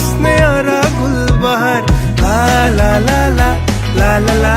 हंसने आ गुल बहार ला ला ला ला ला ला ला